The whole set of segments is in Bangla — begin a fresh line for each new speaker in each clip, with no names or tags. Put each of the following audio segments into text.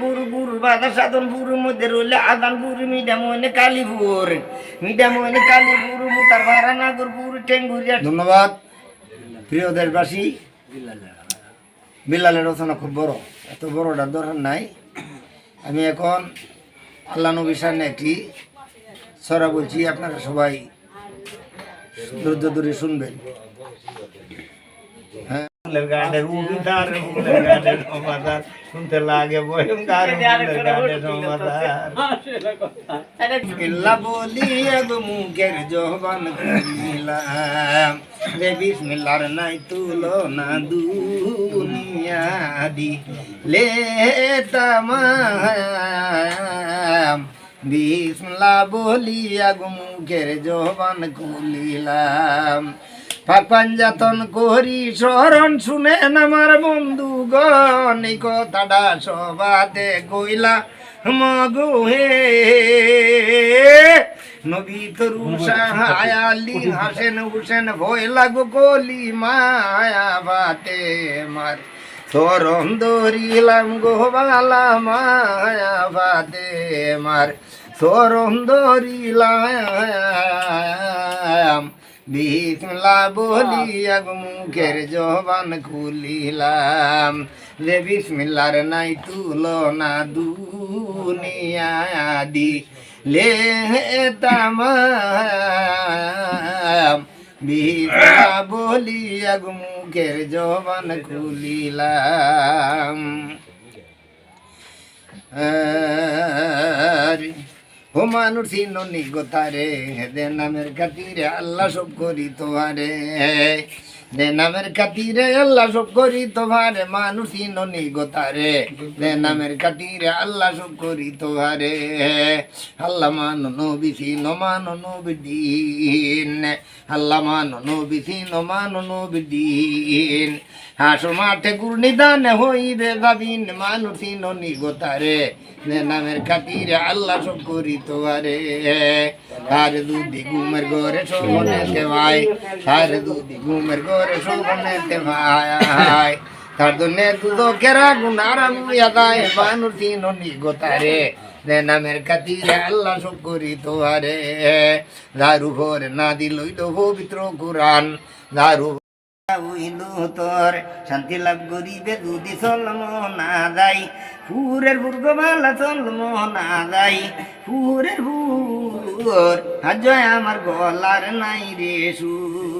বুর সাধন মধ্যে রইলে আদান কালী কালী
ধন্যবাদ। প্রিয় দেশবাসী, বিল্লালের রচনা খুব বড়। এত বড়টার দরকার নাই। আমি এখন আল্লাহ নবী সামনে একটি সরা বলছি, আপনারা সবাই ধৈর্য ধরে শুনবেন।
ফুলের গানের উদার ফুলের গানের সমাধান শুনতে লাগে ভয়ঙ্কর ফুলের গানের সমাধান বিল্লা বলি এগ মুখের জবান খুলিলাম রে বিসমিল্লার নাই তুলো না দুনিয়া দি লে তামাম বিসমিল্লা বলি এগ মুখের জবান খুলিলাম পাঞ্জাতন করি শরণ শুনেন আমার বন্ধু গণ, এই কথাটা সবাতে কইলা, মগু হে। নবী তরু সাহায়ালি হাসেন হুসেন ভয় লাগো কলি মায়া বাতে মার। চরণ দরিলাম গোবালা মায়া বাতে মার। চরণ দরিলাম বিসমিল্লা বলিয়া মুখের জবান খুলিলাম। রে বিসমিল্লার নাই তুলনা দুনিয়া দি। লে তামাম। বিসমিল্লা বলিয়া মুখের জবান খুলিলাম। আরে ও মানুষ ননি গোথারে দে নামের খাতিরে আল্লাহ সব করি তোহারে দে নামের খাতিরে আল্লাহ সব করি তোমারে মানুষ ননি গোথারে দে নামের খাতিরে আল্লাহ সব করি তোহারে আল্লাহ মানো নবী সিনো, মানো নবী দিন। আল্লাহ মানো নবী সিনো, মানো নবী দিন। হাসো মাঠে গুর্নিদানে হইবে গাবিন মানুষ ননি গোথারে দে নামের খাতিরে আল্লাহ সব করি তোয়ারে আর দুধি ঘুমের ঘরে শোভনেতে ভাই আর দুধি ঘুমের ঘরে শোভনেতে ভাই তার জন্য দুধ কেরা গুনারা গোতারে নামের খাতিরে আল্লাহ সব করি তোয়ারে দারু ঘরে না দিলই তো পবিত্র দারু শান্তি লাভ করিবে দুদি চলম না যাই। ফুরের বুর্গ মালা চলম না যাই। ফুরের ফুর হাজয় আমার গলার নাই রে সুর।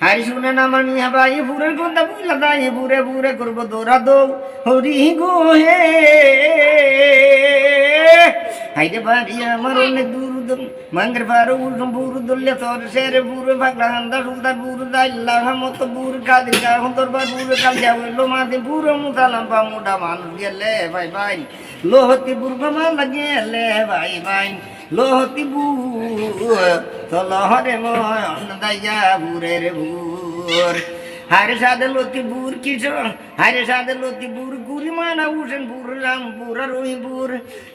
হাই শুনে না মিয়া ভাই ফুরের কথা বুঝলা দাই বুড়ে বুড়ে করব দৌড়া দৌ হরি গো হে হাইরে বাড়ি আমার অনেক দূর মাঙ্গের পারো উল্টম বুর দুল্লে তোর শেরে বুর ভাগলা হান্দা সুলতার বুর দাইল্লা মতো বুর কাদির গা হন্দর বার বুর কাল যাওয়াইলো মাদি বুর মুতালাম পা মুডা মানুষ গেলে, ভাই ভাই। লোহতি বুর মালা গেলে, ভাই ভাই। লোহতি বুর তলহরে অন্ন দাইয়া বুরের বুর। হারে সাদে লতি বুর কিছু হারে সাদে লতি বুর গুরি মানা উঠেন বুর রাম, বুরা রহিপুর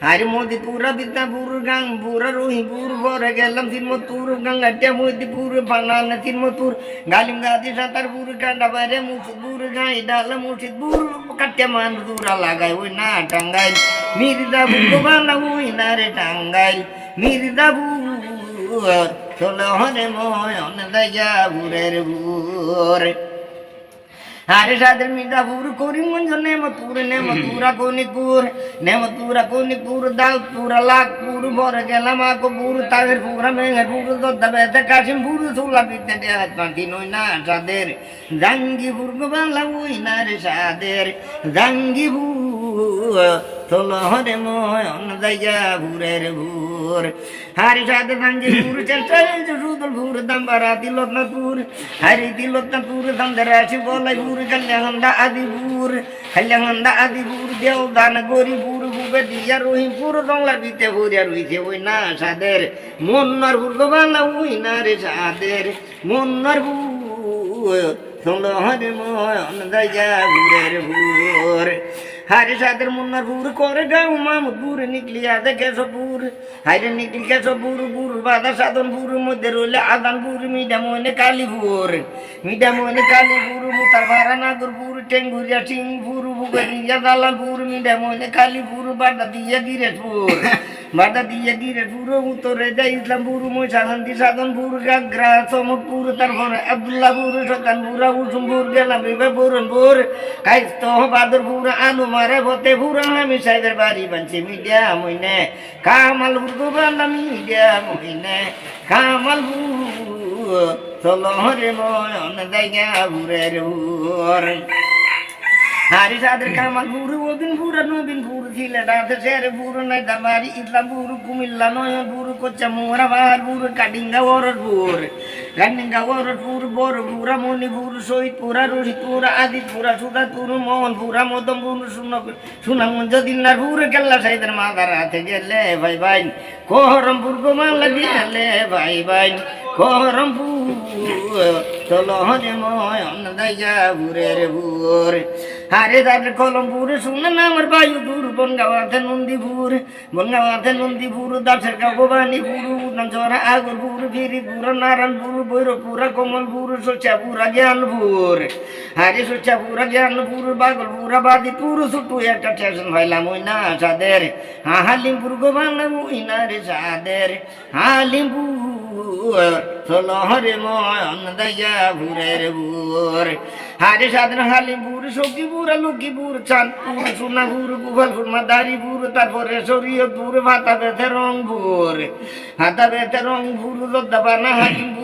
হারে মোদি পুরা বিদ্যা বুর গাং, বুরা রহিপুর বরে গেলাম তিনমতুর গঙ্গাটিয়া মদিপুর বানানা তিনমতুর গালিম গাদি সাঁতার বুর কান্ডা বাইরে মুসুদ বুর, গাই ডাল মুর্শিদ বুর কাটে মান দুরা লাগাই ওই না টাঙ্গাইল। মির্দা বুর বানা ওই না রে টাঙ্গাইল। মির্দা বুর চলো হরে ময়ন দয়া বুরের বুর। আরে সাদের মির্জাপুর করিমগঞ্জ নেমতুর নেমতুরা কনিপুর নেমতুরা কনিপুর দাউদপুরা, লাখপুর বর গেলাম আকপুর তাদের পুরা মেহেরপুর, দদ্দা বেতে কাশিমপুর, সুলা বিদ্যা দেহাত পান্তি নই না সাদের। জাঙ্গিপুর বাংলা ওই না রে সাদের। জাঙ্গিপুর তোলো হরে ময়ন দয়া ভুরের ভুর। হারি সাদে জাঙ্গিপুর চেষ্টা সুদলপুর দাম্বারা তিলতনাপুর হারি তিলতনাপুর দামদারাশি বলাইপুর কল্যাণন্দা আদিপুর। কল্যাণন্দা আদিপুর দেওদান গরিপুর বুবে দিয়া রহিমপুর রংলা দিতে ভরিয়া রইছে ওই না সাদের মন্নার পুর বাংলা ওই না রে সাদের। মন্নার পুর তোলো হরে ময়ন দয়া ভুরের ভুর। হারে সাদের মুন্নার বুর, করে গাও নিকলি আদে কেস বুর। হাইরে নিকলি কেশব বুর বুর বাদা সাধন বুর, মধ্যে রইলে আদানপুর মিডা মনে কালীপুর মিডা মনে কালীপুর মুতার ভাড়া নাগরপুর টেঙ্গুরিয়া সিংপুর বুগারিয়া দালালপুর মিডা মনে কালীপুর বাড্ডা দিয়া গিরেশপুর বাড্ডা দিয়া গিরেশপুর উত্তরে যা ইসলামপুর মৈশা শান্তি সাধনপুর গাগরা চমকপুর তারপরে আবদুল্লাপুর সতানপুর উসুমপুর গেলাম পুরনপুর কাইস্ত বাদরপুর আলু মারে ফতেপুর আমি সাহেবের বাড়ি বানছি মিডিয়া মইনে। কামালপুর গোবান্দা মিডিয়া মইনে। কামালপুর চলো রে ময়ন জায়গা ঘুরে রে হারি সাদের কামাল পুরু ওদিন পুরো নবীন পুরু ছিলে রাতে শের পুরু নাই দামারি ইসলাম পুরু কুমিল্লা নয় পুরু কোচা মোরা বাহার পুরু কাটিঙ্গা ওরর পুর কাটিঙ্গা ওরর পুর বড় পুরা মণিপুর শহীদ পুরা রশিদ পুরা আদিত পুরা সুদাত পুরু মোহন পুরা মদম পুরু সুন সুনামগঞ্জ দিনার পুরু কেল্লা সাইদের মাদার হাতে গেলে ভাই ভাই কোহরমপুর গোমালা গেলে ভাই ভাই কোহরমপুর চলো হরে ময় অন্ন দাইয়া ঘুরে রে ভুর আরে দাদা কলমপুর শুনে না আমার বায়ু দূর? বনগাওয়াতে নন্দীপুর বনগাওয়াতে নন্দীপুর, দাসের গাঁও ভবানীপুর উদনচরা আগরপুর, ফিরিপুর, নারায়ণপুর বৈরপুর কমলপুর সোচাপুর জ্ঞানপুর আরে সোচাপুর জ্ঞানপুর বাগলপুর বাদিপুর ছোট্টু একটা স্টেশন হইলাম ওই না সাদের। হালিমপুর গোবাংলা ওই না রে সাদের। হালিমপুর চলো হরে ময়ন দয়া ভুরের ভুর হারে সাধন হালিমপুর সখীপুর লক্ষ্মীপুর চাঁদপুর সোনাপুর গোপালপুর মাদারীপুর তারপরে শরীয়তপুর ভাতা বেথে রংপুর হাতা বেথে রংপুর দদ্দাপানা হাকিমপুর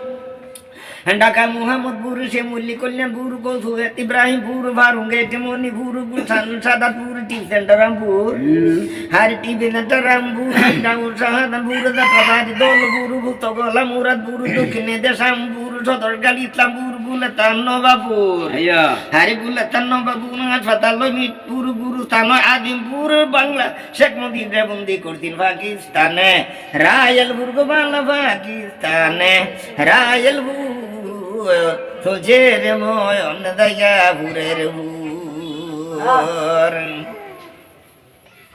ঢাকা মুহাম্মদপুর শিমুল্লি কল্যাণপুর কৌসুয়াত ইব্রাহিমপুর ভারুঙ্গেট মণিপুর গুলশান সাদাপুর টি সেন্টারামপুর হারি টি সেন্টারামপুর ডাউর শাহাদানপুর দাপাবাদ দৌলপুর ভূতগলা মুরাদপুর দক্ষিণে দেশামপুর সদরগালি ইসলামপুর গুলতান নবাবপুর হারি গুলতান নবাবপুর হাসপাতাল মিটপুর গুরুস্থান আদিমপুর বাংলা শেখ মুজিবরে বন্দি করতেন পাকিস্তানে। রায়লপুর বাংলা পাকিস্তানে। রায়লপুর সোজের ময় অন্ন দয়া ভুরের ভুর